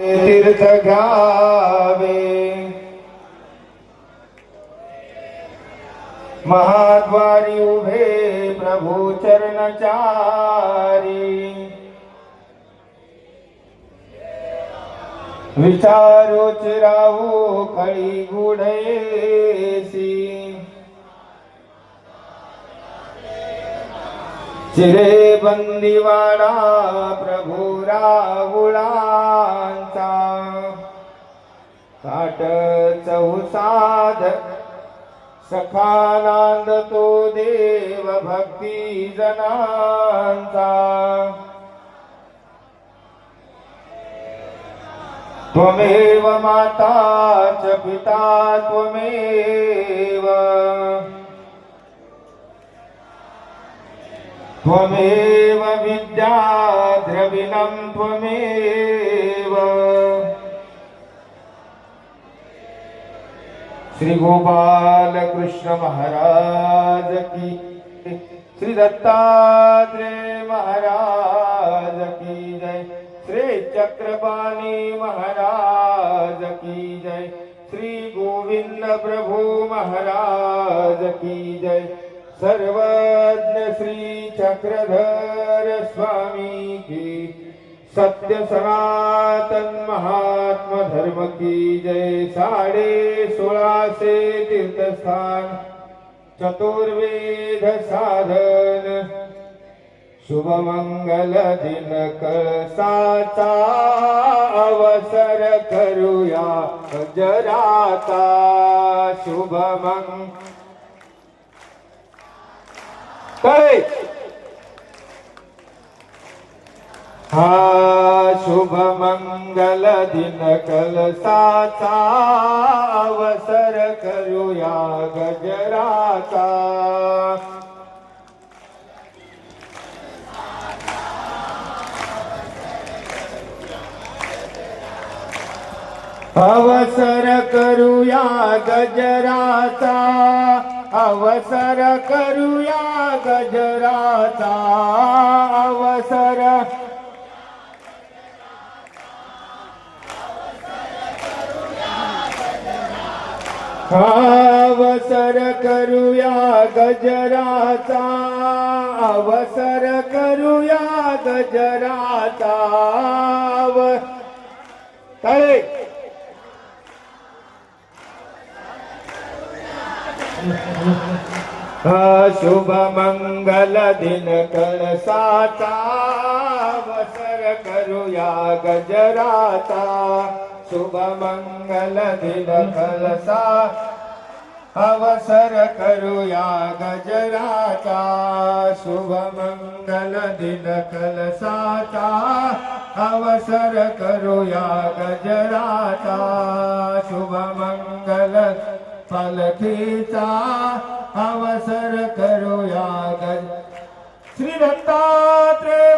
તીર્થ ગાવે મહાદ્વારી ઉભે પ્રભુ ચરણચારી. વિચારો ચિરાવો કળી ગુડેસી ચિરે બંદીવાળા પ્રભુ રાહુળા. वाट चौसाध सखानांद तो देव भक्ती जनांचा। त्वमेव माता च पिता त्वमेव। त्वमेव विद्या द्रविणं त्वमेव। श्री गोपाल कृष्ण महाराज की श्री दत्तात्रेय महाराज की जय। श्री चक्रपाणी महाराज की जय। श्री गोविंद प्रभु महाराज की जय। सर्वज्ञ श्री चक्रधर स्वामी की सत्य सनातन महात्मा धर्म की जय साडे सोळाशे तीर्थस्थान चतुर्वेद साधन। शुभमंगल दिन कळसाचा अवसर करूया जराता शुभमंग हा शुभ मंगल दिन कलसाचा अवसर करूया गजराचा। अवसर करूया गजराचा अवसर करूया गजराचा। अवसर करूया गजराचा अवसर करूया गजराचा. तळे. शुभ मंगल दिन कळसाचा अवसर करूया गजराचा. शुभ मंगल दिन कलसा अवसर करूया गजराचा शुभ मंगल दिन कलसाचा अवसर करूया गजराचा शुभ मंगल पालखीचा अवसर करूया गज श्री दत्तात्रेय